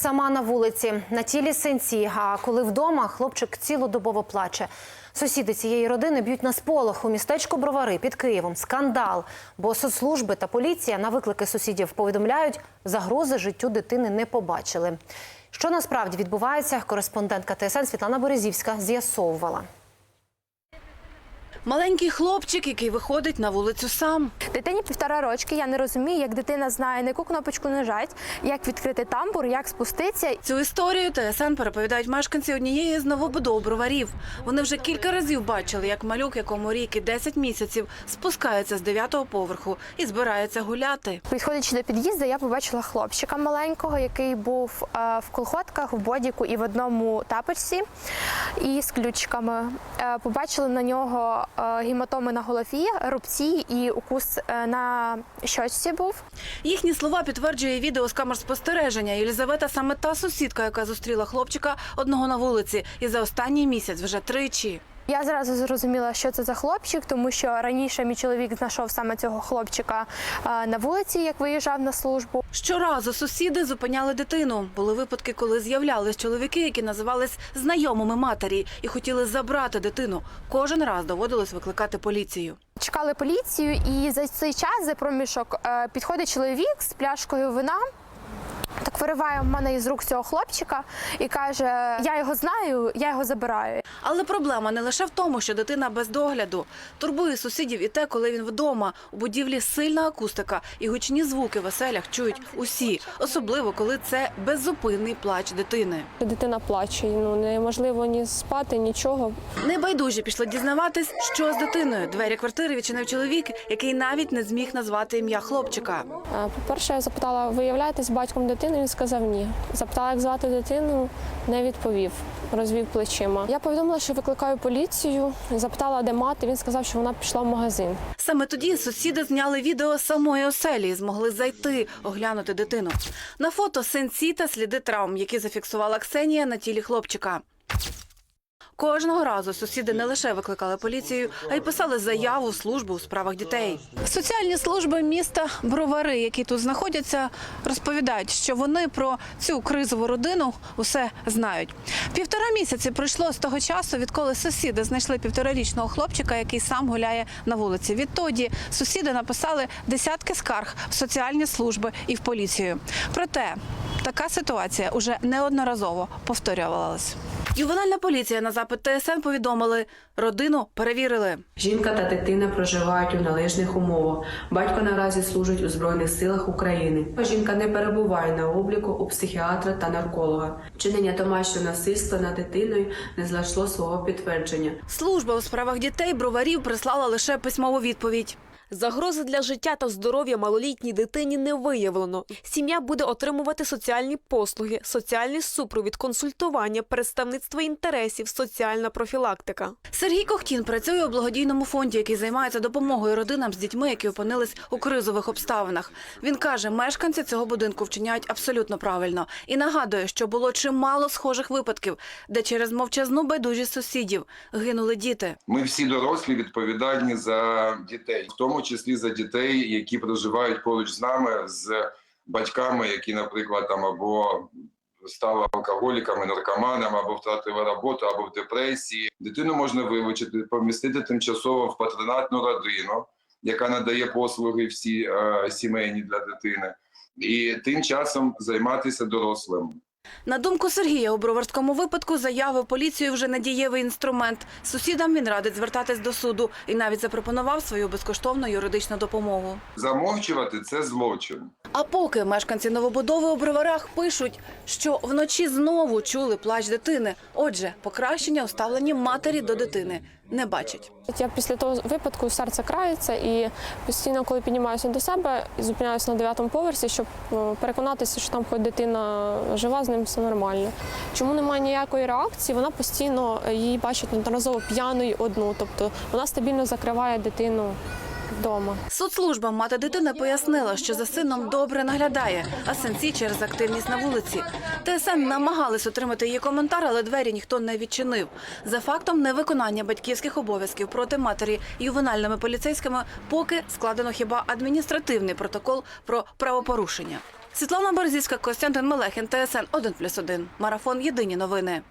Сама на вулиці на тілі синці. А коли вдома хлопчик цілодобово плаче. Сусіди цієї родини б'ють на сполох у містечку Бровари під Києвом. Скандал. Бо соцслужби та поліція на виклики сусідів повідомляють, загрози життю дитини не побачили. Що насправді відбувається, кореспондентка ТСН Світлана Березівська з'ясовувала. Маленький хлопчик, який виходить на вулицю сам. Дитині півтора рочки. Я не розумію, як дитина знає, на яку кнопочку нажать, як відкрити тамбур, як спуститися. Цю історію ТСН переповідають мешканці однієї з новобудов броварів. Вони вже кілька разів бачили, як малюк, якому рік і 10 місяців, спускається з дев'ятого поверху і збирається гуляти. Підходячи до під'їзду, я побачила хлопчика маленького, який був е, в колготках, в бодіку і в одному тапочці, і з ключиками. Е, Побачили на нього е, гематоми на голові, рубці і укус е, на щочці був. Їхні слова підтверджує відео з камер спостереження. Єлізавета саме та сусідка, яка зустріла хлопчика одного на вулиці, і за останній місяць вже тричі. Я зразу зрозуміла, що це за хлопчик, тому що раніше мій чоловік знайшов саме цього хлопчика на вулиці, як виїжджав на службу. Щоразу сусіди зупиняли дитину. Були випадки, коли з'являлись чоловіки, які називались знайомими матері і хотіли забрати дитину. Кожен раз доводилось викликати поліцію. Чекали поліцію, і за цей час, за проміжок, е, підходить чоловік з пляшкою вина. Так вириває в мене із рук цього хлопчика і каже: Я його знаю, я його забираю. Але проблема не лише в тому, що дитина без догляду. Турбує сусідів і те, коли він вдома. У будівлі сильна акустика і гучні звуки в оселях чують усі, особливо коли це беззупинний плач дитини. Дитина плаче, ну неможливо ні спати, нічого. Небайдужі пішли дізнаватись, що з дитиною. Двері квартири відчинив чоловік, який навіть не зміг назвати ім'я хлопчика. По-перше, я запитала, ви являєтесь батьком дитини? Він сказав ні. Запитала, як звати дитину, не відповів, розвів плечима. Я повідомила, що викликаю поліцію, запитала, де мати. Він сказав, що вона пішла в магазин. Саме тоді сусіди зняли відео самої оселі і змогли зайти, оглянути дитину. На фото синці та сліди травм, які зафіксувала Ксенія на тілі хлопчика. Кожного разу сусіди не лише викликали поліцію, а й писали заяву в службу у справах дітей. Соціальні служби міста Бровари, які тут знаходяться, розповідають, що вони про цю кризову родину усе знають. Півтора місяці пройшло з того часу, відколи сусіди знайшли півторарічного хлопчика, який сам гуляє на вулиці. Відтоді сусіди написали десятки скарг в соціальні служби і в поліцію. Проте така ситуація уже неодноразово повторювалась. Ювенальна поліція на запит ТСН повідомили, родину перевірили. Жінка та дитина проживають у належних умовах. Батько наразі служить у Збройних силах України. Жінка не перебуває на обліку у психіатра та нарколога. Вчинення домашнього насильства над дитиною не знайшло свого підтвердження. Служба у справах дітей броварів прислала лише письмову відповідь. Загрози для життя та здоров'я малолітній дитині не виявлено. Сім'я буде отримувати соціальні послуги, соціальний супровід, консультування, представництво інтересів, соціальна профілактика. Сергій Кохтін працює у благодійному фонді, який займається допомогою родинам з дітьми, які опинились у кризових обставинах. Він каже, мешканці цього будинку вчиняють абсолютно правильно і нагадує, що було чимало схожих випадків, де через мовчазну байдужість сусідів гинули діти. Ми всі дорослі відповідальні за дітей, в тому числі за дітей, які проживають поруч з нами, з батьками, які, наприклад, там або стали алкоголіками, наркоманами, або втратили роботу, або в депресії. Дитину можна вилучити, помістити тимчасово в патронатну родину, яка надає послуги всі е, сімейні для дитини, і тим часом займатися дорослим. На думку Сергія, у броварському випадку заяви поліцію вже не дієвий інструмент. Сусідам він радить звертатись до суду і навіть запропонував свою безкоштовну юридичну допомогу. Замовчувати це злочин. А поки мешканці новобудови у броварах пишуть, що вночі знову чули плач дитини. Отже, покращення у ставленні матері до дитини не бачить. Я після того випадку серце крається і постійно, коли піднімаюся до себе, зупиняюся на дев'ятому поверсі, щоб е, переконатися, що там хоч дитина жива, з ним все нормально. Чому немає ніякої реакції? Вона постійно е, її бачить неодноразово п'яною одну, тобто вона стабільно закриває дитину вдома. Соцслужба мати дитини пояснила, що за сином добре наглядає, а синці через активність на вулиці. ТСН намагались отримати її коментар, але двері ніхто не відчинив. За фактом невиконання батьківських обов'язків проти матері ювенальними поліцейськими поки складено хіба адміністративний протокол про правопорушення. Світлана Борзівська, Костянтин Мелехін, ТСН 1+,1. Марафон. Єдині новини.